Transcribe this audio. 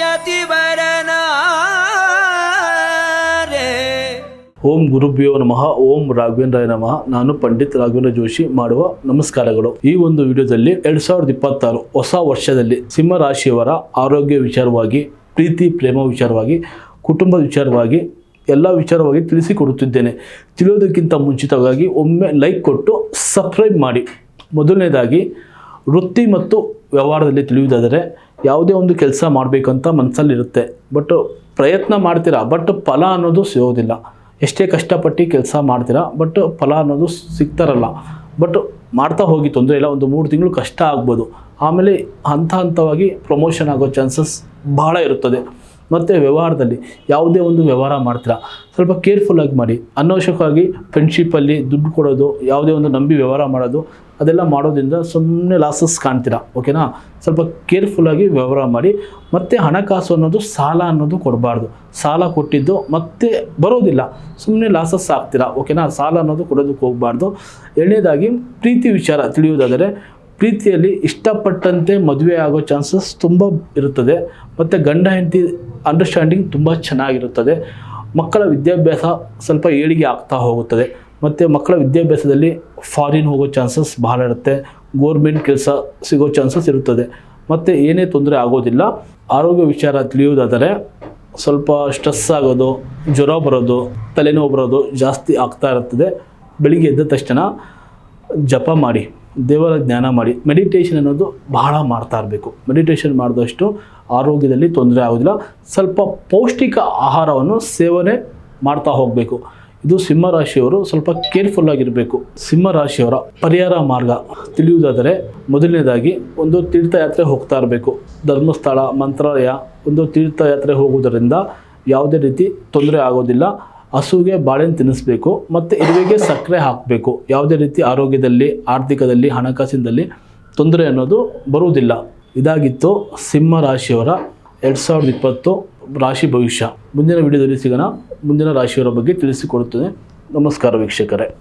ಯತಿವರನಾರೆ ಓಂ ಗುರುಭ್ಯೋ ನಮಃ, ಓಂ ರಾಘವೇಂದ್ರಾಯ ನಮಃ. ನಾನು ಪಂಡಿತ್ ರಾಘವೇಂದ್ರ ಜೋಶಿ ಮಾಡುವ ನಮಸ್ಕಾರಗಳು. ಈ ಒಂದು ವಿಡಿಯೋದಲ್ಲಿ ಎರಡ್ ಸಾವಿರದ ಇಪ್ಪತ್ತಾರು ಹೊಸ ವರ್ಷದಲ್ಲಿ ಸಿಂಹರಾಶಿಯವರ ಆರೋಗ್ಯ ವಿಚಾರವಾಗಿ, ಪ್ರೀತಿ, ಪ್ರೇಮ ವಿಚಾರವಾಗಿ, ಕುಟುಂಬದ ವಿಚಾರವಾಗಿ, ಎಲ್ಲ ವಿಚಾರವಾಗಿ ತಿಳಿಸಿಕೊಡುತ್ತಿದ್ದೇನೆ. ತಿಳಿಯೋದಕ್ಕಿಂತ ಮುಂಚಿತವಾಗಿ ಒಮ್ಮೆ ಲೈಕ್ ಕೊಟ್ಟು ಸಬ್ಸ್ಕ್ರೈಬ್ ಮಾಡಿ. ಮೊದಲನೇದಾಗಿ, ವೃತ್ತಿ ಮತ್ತು ವ್ಯವಹಾರದಲ್ಲಿ ತಿಳಿಯುವುದಾದರೆ ಯಾವುದೇ ಒಂದು ಕೆಲಸ ಮಾಡಬೇಕಂತ ಮನಸ್ಸಲ್ಲಿರುತ್ತೆ ಬಟ್ ಪ್ರಯತ್ನ ಮಾಡ್ತೀರಾ? ಬಟ್ ಫಲ ಅನ್ನೋದು ಸಿಗೋದಿಲ್ಲ. ಎಷ್ಟೇ ಕಷ್ಟಪಟ್ಟು ಕೆಲಸ ಮಾಡ್ತೀರಾ? ಬಟ್ ಫಲ ಅನ್ನೋದು ಸಿಗ್ತಾರಲ್ಲ. ಬಟ್ ಮಾಡ್ತಾ ಹೋಗಿ ತೊಂದರೆ ಇಲ್ಲ. ಒಂದು ಮೂರು ತಿಂಗಳು ಕಷ್ಟ ಆಗ್ಬೋದು. ಆಮೇಲೆ ಹಂತ ಹಂತವಾಗಿ ಪ್ರಮೋಷನ್ ಆಗೋ ಚಾನ್ಸಸ್ ಬಹಳ ಇರುತ್ತದೆ. ಮತ್ತು ವ್ಯವಹಾರದಲ್ಲಿ ಯಾವುದೇ ಒಂದು ವ್ಯವಹಾರ ಮಾಡ್ತೀರಾ? ಸ್ವಲ್ಪ ಕೇರ್ಫುಲ್ಲಾಗಿ ಮಾಡಿ. ಅನವಶ್ಯಕವಾಗಿ ಫ್ರೆಂಡ್ಶಿಪ್ಪಲ್ಲಿ ದುಡ್ಡು ಕೊಡೋದು, ಯಾವುದೇ ಒಂದು ನಂಬಿ ವ್ಯವಹಾರ ಮಾಡೋದು, ಅದೆಲ್ಲ ಮಾಡೋದ್ರಿಂದ ಸುಮ್ಮನೆ ಲಾಸಸ್ ಕಾಣ್ತೀರಾ? ಓಕೆನಾ ಸ್ವಲ್ಪ ಕೇರ್ಫುಲ್ಲಾಗಿ ವ್ಯವಹಾರ ಮಾಡಿ. ಮತ್ತು ಹಣಕಾಸು ಅನ್ನೋದು ಸಾಲ ಅನ್ನೋದು ಕೊಡಬಾರ್ದು. ಸಾಲ ಕೊಟ್ಟಿದ್ದು ಮತ್ತೆ ಬರೋದಿಲ್ಲ. ಸುಮ್ಮನೆ ಲಾಸಸ್ ಆಗ್ತೀರಾ? ಓಕೆನಾ ಸಾಲ ಅನ್ನೋದು ಕೊಡೋದಕ್ಕೆ ಹೋಗಬಾರ್ದು. ಎರಡನೇದಾಗಿ ಪ್ರೀತಿ ವಿಚಾರ ತಿಳಿಯೋದಾದರೆ ಪ್ರೀತಿಯಲ್ಲಿ ಇಷ್ಟಪಟ್ಟಂತೆ ಮದುವೆ ಆಗೋ ಚಾನ್ಸಸ್ ತುಂಬ ಇರುತ್ತದೆ. ಮತ್ತು ಗಂಡ ಹೆಂಡತಿ ಅಂಡರ್ಸ್ಟ್ಯಾಂಡಿಂಗ್ ತುಂಬ ಚೆನ್ನಾಗಿರುತ್ತದೆ. ಮಕ್ಕಳ ವಿದ್ಯಾಭ್ಯಾಸ ಸ್ವಲ್ಪ ಏಳಿಗೆ ಆಗ್ತಾ ಹೋಗುತ್ತದೆ. ಮತ್ತು ಮಕ್ಕಳ ವಿದ್ಯಾಭ್ಯಾಸದಲ್ಲಿ ಫಾರಿನ್ ಹೋಗೋ ಚಾನ್ಸಸ್ ಬಹಳ ಇರುತ್ತೆ. ಗೋರ್ಮೆಂಟ್ ಕೆಲಸ ಸಿಗೋ ಚಾನ್ಸಸ್ ಇರುತ್ತದೆ. ಮತ್ತು ಏನೇ ತೊಂದರೆ ಆಗೋದಿಲ್ಲ. ಆರೋಗ್ಯ ವಿಚಾರ ತಿಳಿಯುವುದಾದರೆ ಸ್ವಲ್ಪ ಸ್ಟ್ರೆಸ್ ಆಗೋದು, ಜ್ವರ ಬರೋದು, ತಲೆನೋವು ಬರೋದು ಜಾಸ್ತಿ ಆಗ್ತಾ ಇರುತ್ತದೆ. ಬೆಳಿಗ್ಗೆ ಎದ್ದ ತಕ್ಷಣ ಜಪ ಮಾಡಿ. ದೇವರ ಜ್ಞಾನ ಮಾಡಿ ಮೆಡಿಟೇಷನ್ ಅನ್ನೋದು ಬಹಳ ಮಾಡ್ತಾ ಇರಬೇಕು. ಮೆಡಿಟೇಷನ್ ಮಾಡಿದಷ್ಟು ಆರೋಗ್ಯದಲ್ಲಿ ತೊಂದರೆ ಆಗೋದಿಲ್ಲ. ಸ್ವಲ್ಪ ಪೌಷ್ಟಿಕ ಆಹಾರವನ್ನು ಸೇವನೆ ಮಾಡ್ತಾ ಹೋಗಬೇಕು. ಇದು ಸಿಂಹರಾಶಿಯವರು ಸ್ವಲ್ಪ ಕೇರ್ಫುಲ್ ಆಗಿರಬೇಕು. ಸಿಂಹರಾಶಿಯವರ ಪರಿಹಾರ ಮಾರ್ಗ ತಿಳಿಯುವುದಾದರೆ ಮೊದಲನೇದಾಗಿ ಒಂದು ತೀರ್ಥಯಾತ್ರೆ ಹೋಗ್ತಾ ಇರಬೇಕು. ಧರ್ಮಸ್ಥಳ, ಮಂತ್ರಾಲಯ ಒಂದು ತೀರ್ಥಯಾತ್ರೆ ಹೋಗುವುದರಿಂದ ಯಾವುದೇ ರೀತಿ ತೊಂದರೆ ಆಗೋದಿಲ್ಲ. ಹಸುವಿಗೆ ಬಾಳೆಹಣ್ಣು ತಿನ್ನಿಸ್ಬೇಕು ಮತ್ತು ಇರುವೆಗೆ ಸಕ್ಕರೆ ಹಾಕಬೇಕು. ಯಾವುದೇ ರೀತಿ ಆರೋಗ್ಯದಲ್ಲಿ, ಆರ್ಥಿಕದಲ್ಲಿ, ಹಣಕಾಸಿನಲ್ಲಿ ತೊಂದರೆ ಅನ್ನೋದು ಬರುವುದಿಲ್ಲ. ಇದಾಗಿತ್ತು ಸಿಂಹ ರಾಶಿಯವರ ಎರಡು ಸಾವಿರದ ಇಪ್ಪತ್ತು ರಾಶಿ ಭವಿಷ್ಯ. ಮುಂದಿನ ವಿಡಿಯೋದಲ್ಲಿ ಸಿಗೋಣ. ಮುಂದಿನ ರಾಶಿಯವರ ಬಗ್ಗೆ ತಿಳಿಸಿಕೊಡುತ್ತೇನೆ. ನಮಸ್ಕಾರ ವೀಕ್ಷಕರೇ.